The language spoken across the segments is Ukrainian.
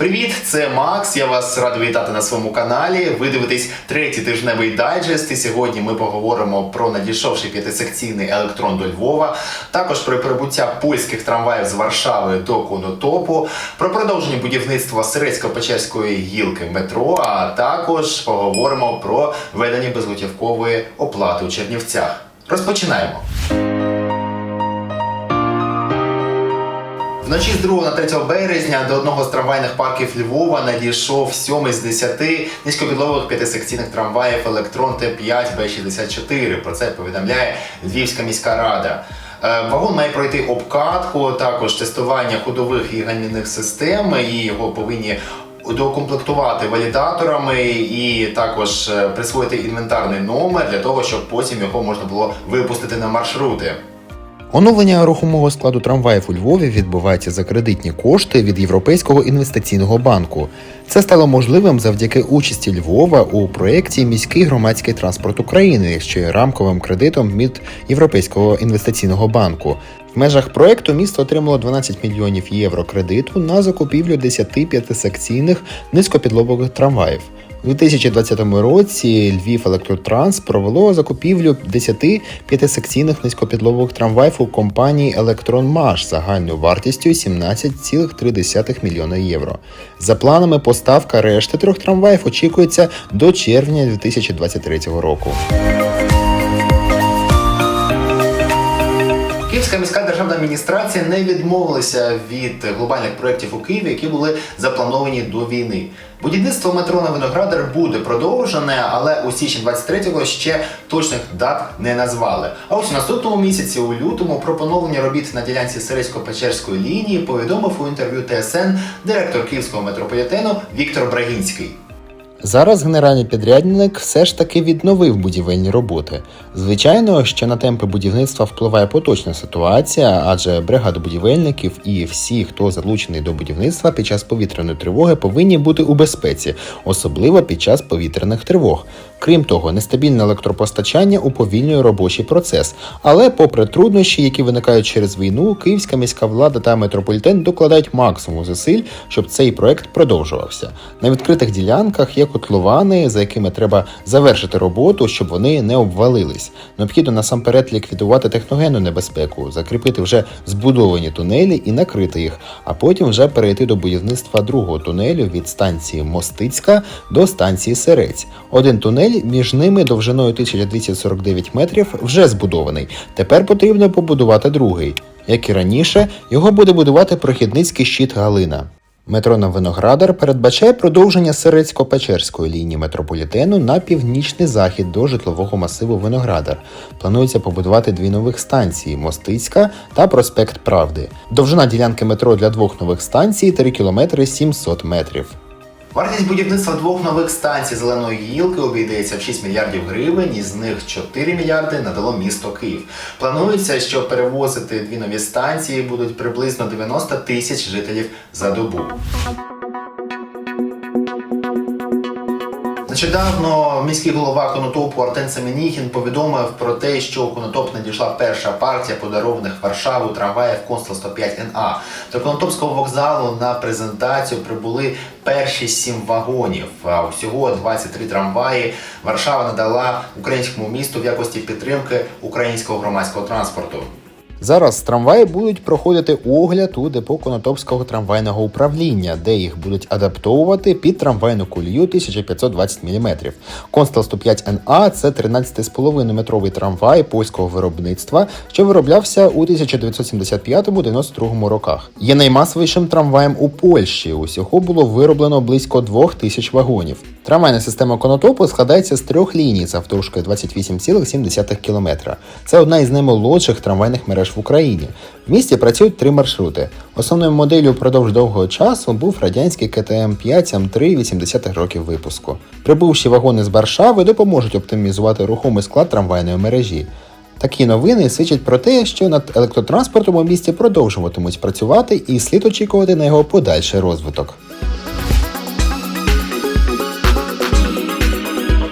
Привіт, це Макс. Я вас радий вітати на своєму каналі. Ви дивитесь третій тижневий дайджест. І сьогодні ми поговоримо про надійшовший п'ятисекційний електрон до Львова, також про прибуття польських трамваїв з Варшави до Конотопу, про продовження будівництва Сирецько-Печерської гілки метро. А також поговоримо про введення безготівкової оплати у Чернівцях. Розпочинаємо. Вночі з 2 на 3 березня до одного з трамвайних парків Львова надійшов сьомий з 10 низькопідлових п'ятисекційних трамваїв Електрон Т5 Б64. Про це повідомляє Львівська міська рада. Е, Вагон має пройти обкатку, також тестування ходових і гальмівних систем, і його повинні доукомплектувати валідаторами і також е, присвоїти інвентарний номер для того, щоб потім його можна було випустити на маршрути. Оновлення рухомого складу трамваїв у Львові відбувається за кредитні кошти від Європейського інвестиційного банку. Це стало можливим завдяки участі Львова у проєкті Міський громадський транспорт України, що є рамковим кредитом від Європейського інвестиційного банку. В межах проєкту місто отримало 12 мільйонів євро кредиту на закупівлю 10 п'ятисекційних низькопідлогових трамваїв. У 2020 році Львів Електротранс провело закупівлю 10 п'ятисекційних низькопідлових трамваїв у компанії Електронмаш загальною вартістю 17,3 мільйона євро. За планами, поставка решти трьох трамваїв очікується до червня 2023 року. Київська міська державна адміністрація не відмовилася від глобальних проєктів у Києві, які були заплановані до війни. Будівництво метро на Виноградар буде продовжене, але у січні 23-го ще точних дат не назвали. А ось у наступному місяці, у лютому, про поновлення робіт на ділянці Сирецько-Печерської лінії повідомив у інтерв'ю ТСН директор Київського метрополітену Віктор Брагінський. Зараз генеральний підрядник все ж таки відновив будівельні роботи. Звичайно, що на темпи будівництва впливає поточна ситуація, адже бригада будівельників і всі, хто залучений до будівництва під час повітряної тривоги, повинні бути у безпеці, особливо під час повітряних тривог. Крім того, нестабільне електропостачання уповільнює робочий процес. Але, попри труднощі, які виникають через війну, київська міська влада та метрополітен докладають максимум зусиль, щоб цей проект продовжувався. На відкритих ділянках є котловани, за якими треба завершити роботу, щоб вони не обвалились. Необхідно насамперед ліквідувати техногенну небезпеку, закріпити вже збудовані тунелі і накрити їх, а потім вже перейти до будівництва другого тунелю від станції Мостицька до станції Серець. Один тунель між ними довжиною 1249 метрів вже збудований. Тепер потрібно побудувати другий. Як і раніше, його буде будувати прохідницький щит Галина. Метро на Виноградар передбачає продовження Сирецько-Печерської лінії метрополітену на північний захід до житлового масиву Виноградар. Планується побудувати дві нових станції Мостицька та Проспект Правди. Довжина ділянки метро для двох нових станцій 3 км 700 метрів. Вартість будівництва двох нових станцій зеленої гілки обійдеться в 6 мільярдів гривень, із них 4 мільярди надало місто Київ. Планується, що перевозити дві нові станції будуть приблизно 90 тисяч жителів за добу. Нещодавно міський голова Конотопу Артем Семенігін повідомив про те, що у Конотоп надійшла перша партія подарованих Варшаву трамваїв Констел 105 НА. До Конотопського вокзалу на презентацію прибули перші сім вагонів. Усього 23 трамваї Варшава надала українському місту в якості підтримки українського громадського транспорту. Зараз трамваї будуть проходити огляд у депо Конотопського трамвайного управління, де їх будуть адаптовувати під трамвайну колію 1520 мм. Констел 105 НА це 13,5 метровий трамвай польського виробництва, що вироблявся у 1975-92 роках. Є наймасовішим трамваєм у Польщі. Усього було вироблено близько 2000 вагонів. Трамвайна система Конотопу складається з трьох ліній завдовжки 28,7 км. Це одна із наймолодших трамвайних мереж в Україні. В місті працюють три маршрути. Основною моделлю впродовж довгого часу був радянський КТМ 5 М3 80-х років випуску. Прибувші вагони з Варшави допоможуть оптимізувати рухомий склад трамвайної мережі. Такі новини свідчать про те, що над електротранспортом у місті продовжуватимуть працювати і слід очікувати на його подальший розвиток.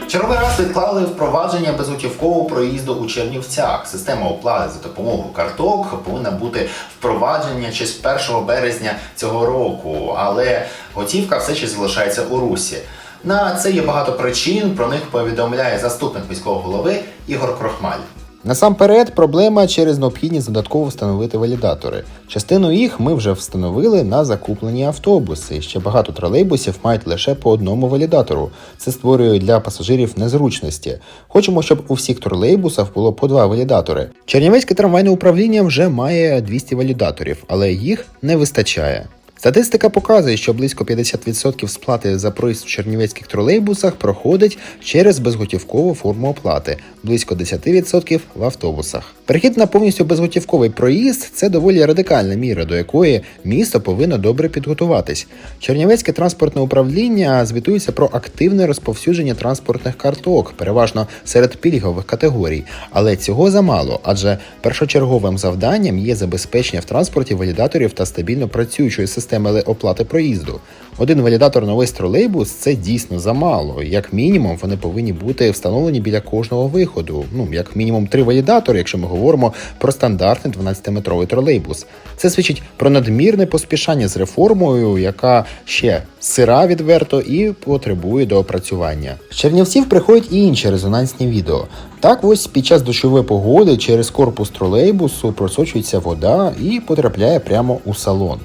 Черговий раз відклали впровадження безготівкового проїзду у Чернівцях. Система оплати за допомогою карток повинна бути впровадження чи з 1 березня цього року, але готівка все ще залишається у русі. На це є багато причин. Про них повідомляє заступник міського голови Ігор Крохмаль. Насамперед, проблема через необхідність додатково встановити валідатори. Частину їх ми вже встановили на закуплені автобуси. Ще багато тролейбусів мають лише по одному валідатору. Це створює для пасажирів незручності. Хочемо, щоб у всіх тролейбусах було по два валідатори. Чернівецьке трамвайне управління вже має 200 валідаторів, але їх не вистачає. Статистика показує, що близько 50% сплати за проїзд в чернівецьких тролейбусах проходить через безготівкову форму оплати, близько 10% в автобусах. Перехід на повністю безготівковий проїзд це доволі радикальна міра, до якої місто повинно добре підготуватись. Чернівецьке транспортне управління звітується про активне розповсюдження транспортних карток, переважно серед пільгових категорій, але цього замало, адже першочерговим завданням є забезпечення в транспорті валідаторів та стабільно працюючої системи оплати проїзду. Один валідатор на весь тролейбус це дійсно замало. Як мінімум, вони повинні бути встановлені біля кожного виходу. Ну як мінімум три валідатори, якщо ми говоримо про стандартний 12-метровий тролейбус. Це свідчить про надмірне поспішання з реформою, яка ще сира відверто і потребує доопрацювання. З Чернівців приходять і інші резонансні відео. Так, ось під час дощової погоди через корпус тролейбусу просочується вода і потрапляє прямо у салон.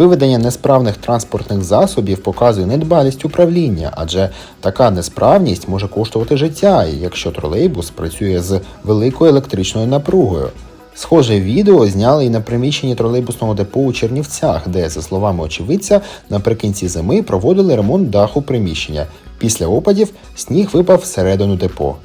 Виведення несправних транспортних засобів показує недбалість управління, адже така несправність може коштувати життя, якщо тролейбус працює з великою електричною напругою. Схоже відео зняли і на приміщенні тролейбусного депо у Чернівцях, де, за словами очевидця, наприкінці зими проводили ремонт даху приміщення. Після опадів сніг випав всередину депо.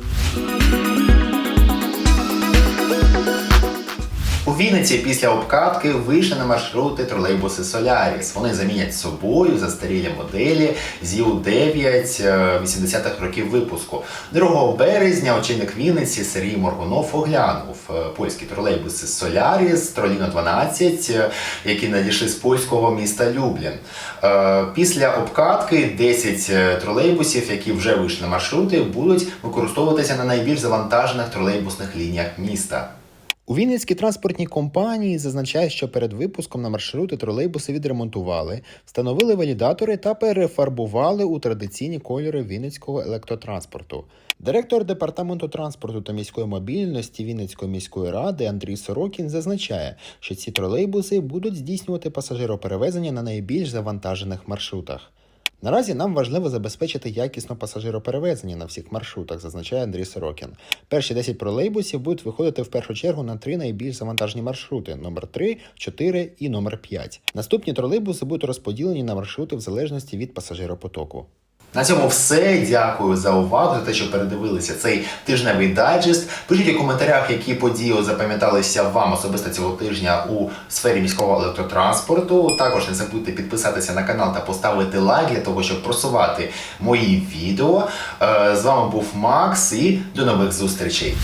Вінниці після обкатки вийшли на маршрути тролейбуси Соляріс. Вони замінять собою застарілі моделі ЗІУ-9 е, 80-х років випуску. 2 березня очільник Вінниці Сергій Моргунов оглянув е, польські тролейбуси Соляріс Троліно 12, е, які надійшли з польського міста Люблін. Е, Після обкатки 10 е, тролейбусів, які вже вийшли на маршрути, будуть використовуватися на найбільш завантажених тролейбусних лініях міста. У Вінницькій транспортній компанії зазначають, що перед випуском на маршрути тролейбуси відремонтували, встановили валідатори та перефарбували у традиційні кольори Вінницького електротранспорту. Директор департаменту транспорту та міської мобільності Вінницької міської ради Андрій Сорокін зазначає, що ці тролейбуси будуть здійснювати пасажироперевезення на найбільш завантажених маршрутах. Наразі нам важливо забезпечити якісно пасажироперевезення на всіх маршрутах, зазначає Андрій Сорокін. Перші 10 тролейбусів будуть виходити в першу чергу на три найбільш завантажні маршрути: номер 3, 4 і номер 5. Наступні тролейбуси будуть розподілені на маршрути в залежності від пасажиропотоку. На цьому все. Дякую за увагу, за те, що передивилися цей тижневий дайджест. Пишіть у коментарях, які події запам'яталися вам особисто цього тижня у сфері міського електротранспорту. Також не забудьте підписатися на канал та поставити лайк для того, щоб просувати мої відео. Е, З вами був Макс і до нових зустрічей.